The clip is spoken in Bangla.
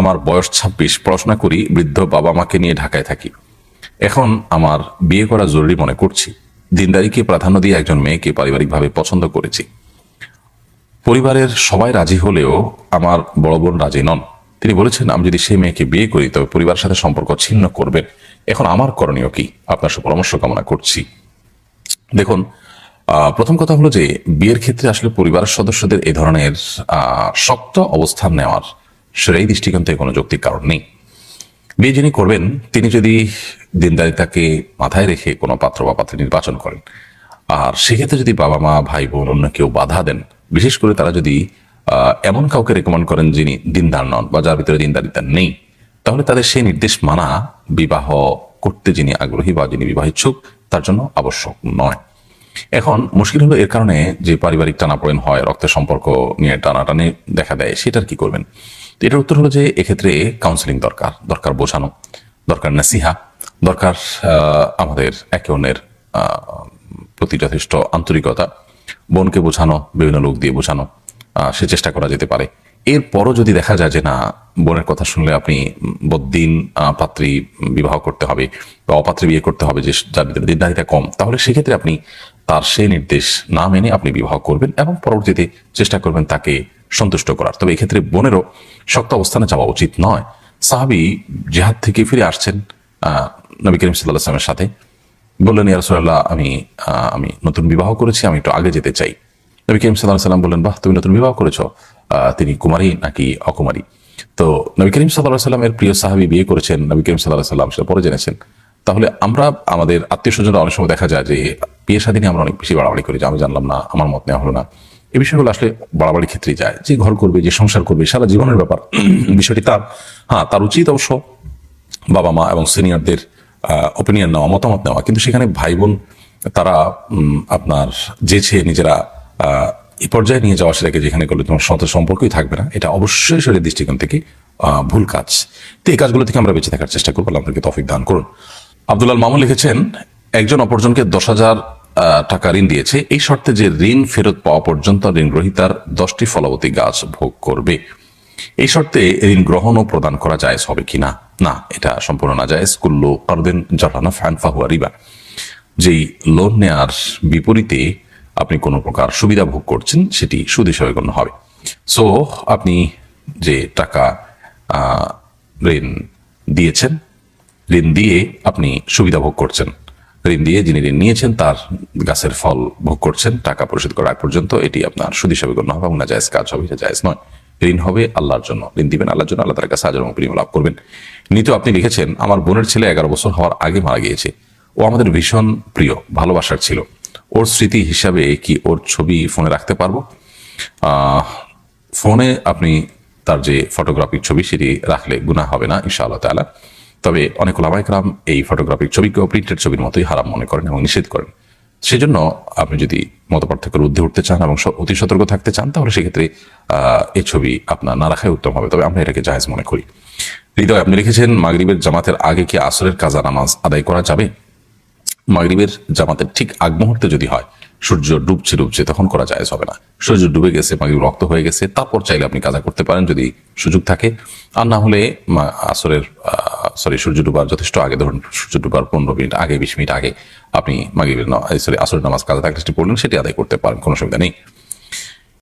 আমার বয়স ছাব্বিশ, পড়াশোনা করি, বৃদ্ধ বাবা মাকে নিয়ে ঢাকায় থাকি। এখন আমার বিয়ে করা জরুরি মনে করছি। দিনদারিকে প্রাধান্য দিয়ে একজন মেয়েকে পারিবারিকভাবে পছন্দ করেছি। পরিবারের সবাই রাজি হলেও আমার বড় বোন রাজি নন। তিনি বলেছেন, আমি যদি সেই মেয়েকে বিয়ে করি, তবে পরিবারের সাথে সম্পর্ক ছিন্ন করবেন। এখন আমার করণীয় কি? আপনার সুপরামর্শ কামনা করছি। দেখুন প্রথম কথা হলো যে, বিয়ের ক্ষেত্রে আসলে পরিবারের সদস্যদের এ ধরনের শক্ত অবস্থান নেওয়ার সেই দৃষ্টিকোণ থেকে কোনো যৌক্তিক কারণ নেই। বিয়ে যিনি করবেন, তিনি যদি দিনদারিতাকে মাথায় রেখে কোনো পাত্র বা পাত্রী নির্বাচন করেন, আর সেক্ষেত্রে যদি বাবা মা, ভাই বোন অন্য কেউ বাধা দেন, বিশেষ করে তারা যদি এমন কাউকে রেকমেন্ড করেন যিনি দিনদার নন বা যার ভিতরে দিনদারিতা নেই, তাহলে তাদের সেই নির্দেশ মানা বিবাহ করতে যিনি আগ্রহী বা যিনি বিবাহ ইচ্ছুক, তার জন্য আবশ্যক নয়। এখন মুশকিল হলো এর কারণে যে পারিবারিক টানাপোড়েন হয়, রক্তের সম্পর্ক নিয়ে টানাটানি দেখা দেয়, সেটার কি করবেন? তো এটার উত্তর হলো যে এক্ষেত্রে কাউন্সিলিং দরকার দরকার বোঝানো, দরকার নাসিহা, দরকার আমাদের একে অন্যের প্রতি যথেষ্ট আন্তরিকতা, বোনকে বোঝানো, বিভিন্ন লোক দিয়ে বোঝানো সে চেষ্টা করা যেতে পারে। এরপরও যদি দেখা যায় যে না, বোনের কথা শুনলে আপনি বদ্দিন পাত্রী বিবাহ করতে হবে বা অপাত্রী বিয়ে করতে হবে যে যার ভিতরে দিনদারিতা কম, তাহলে সেক্ষেত্রে আপনি তার সেই নির্দেশ না মেনে আপনি বিবাহ করবেন এবং পরবর্তীতে চেষ্টা করবেন তাকে সন্তুষ্ট করার। তবে এক্ষেত্রে বোনেরও শক্ত অবস্থানে যাওয়া উচিত নয়। সাহাবি জেহাদ থেকে ফিরে আসছেন নবী করিম সাল্লাহ আসলামের সাথে। বললেন ইয়ারসোল্লাহ আমি আমি নতুন বিবাহ করেছি, আমি একটু আগে যেতে চাই। নবী করিম সাল্লাহ সাল্লাম বললেন, বাহ, তুমি নতুন বিবাহ করেছ। তিনি কুমারী নাকি অকুমারী? তো নবী করিম সাল্লাহ সাল্লামের প্রিয় সাহাবি বিয়ে করেছেন, নবী করিম সাল্লাহ সাল্লাম সেটা পরে জেনেছেন। তাহলে আমরা, আমাদের আত্মীয় স্বজনরা অনেক সময় দেখা যায় যে বিয়ে স্বাধীনে আমরা অনেক বেশি বাড়াবাড়ি করি যে, আমি জানলাম না, আমার মত নেওয়া হলো না। এই বিষয়গুলো আসলে বাড়াবাড়ির ক্ষেত্রেই যায়। যে ঘর করবে, যে সংসার করবে, সারা জীবনের ব্যাপার। বিষয়টি তার হ্যাঁ তার উচিত অবশ্য বাবা মা এবং সিনিয়রদের ওপিনিয়ন নেওয়া, মতামত নেওয়া। কিন্তু সেখানে ভাই বোন তারা আপনার যেছে, নিজেরা এই পর্যায়ে নিয়ে যাওয়া সেটাকে যেখানে করলে তোমার সাথে সম্পর্কই থাকবে না, এটা অবশ্যই শরীরের দৃষ্টিকোণ থেকে ভুল কাজ। তো এই কাজগুলো থেকে আমরা বেঁচে থাকার চেষ্টা করব। আপনাকে তফিক দান করুন। আব্দুল্লাহ মামুন লিখেছেন, একজন অপরজনকে দশ হাজার টাকা ঋণ দিয়েছে। এই শর্তে যে ঋণ ফেরত পাওয়া পর্যন্ত ঋণ গ্রহীতার দশটি ফলবতী গাছ ভোগ করবে। এই শর্তে ঋণ গ্রহণ ও প্রদান করা যায় হবে কিনা না? এটা সম্পূর্ণ না যায় কুল্লু আরদিন জালানা ফ্যান ফাহুয়া রিবা। যেই লোন নেয়ার বিপরীতে আপনি কোনো প্রকার সুবিধা ভোগ করছেন, সেটি সুদ হিসাবে গণ্য হবে। সো, আপনি যে টাকা ঋণ দিয়েছেন, ঋণ দিয়ে আপনি সুবিধা ভোগ করছেন ঋণ দিয়ে যিনি ঋণ নিয়েছেন, তার গাছের ফল ভোগ করছেন, টাকা পরিশোধ করার আগ পর্যন্ত এটি আপনার সুদ হিসাবে গণ্য হবে না জায়জ কাজ হবে, এটা জায়জ নয়। ঋণ হবে আল্লাহর জন্য, ঋণ দিবেন আল্লাহর জন্য, আল্লাহ তার কাছে হাজার এবং লাভ করবেন। নিত আপনি লিখেছেন, আমার বোনের ছেলে এগারো বছর হওয়ার আগে মারা গিয়েছে। ও আমাদের ভীষণ প্রিয়, ভালোবাসার ছিল। ওর স্মৃতি হিসাবে কি ওর ছবি ফোনে রাখতে পারব? ফোনে আপনি তার যে ফটোগ্রাফিক ছবি, সেটি রাখলে গুনাহ হবে না, ইনশাআল্লাহ তাআলা। তবে অনেক ওলামাইকরাম এই ফটোগ্রাফিক ছবিকেও প্রিন্টেড ছবির মতোই হারাম মনে করেন এবং নিষেধ করেন। সেজন্য আপনি যদি মত পার্থক্যের ঊর্ধ্বে উঠতে চান এবং অতি সতর্ক থাকতে চান, তাহলে সেক্ষেত্রে এই ছবি আপনার না রাখাই উত্তম হবে। তবে আমরা এটাকে জায়েজ মনে করি। হৃদয়, আপনি লিখেছেন, মাগরিবের জামাতের আগে কি আসরের কাজা নামাজ আদায় করা যাবে? মাগরিবের জামাতের ঠিক আগ মুহূর্তে যদি হয়, সূর্য ডুবছে ডুবছে, তখন করা যায় হবে না। সূর্য ডুবে গেছে, মাগরিব রক্ত হয়ে গেছে, তারপর চাইলে আপনি কাজা করতে পারেন যদি সুযোগ থাকে। আর না হলে আসরের সরি সূর্য ডুবার যথেষ্ট আগে, ধরুন সূর্য ডুবার পনেরো মিনিট আগে, বিশ মিনিট আগে আপনি মাগরিবের সরি আসরের নামাজ কাজে থাকলে সেটি পড়লেন, সেটি আদায় করতে পারেন, কোনো সুবিধা নেই।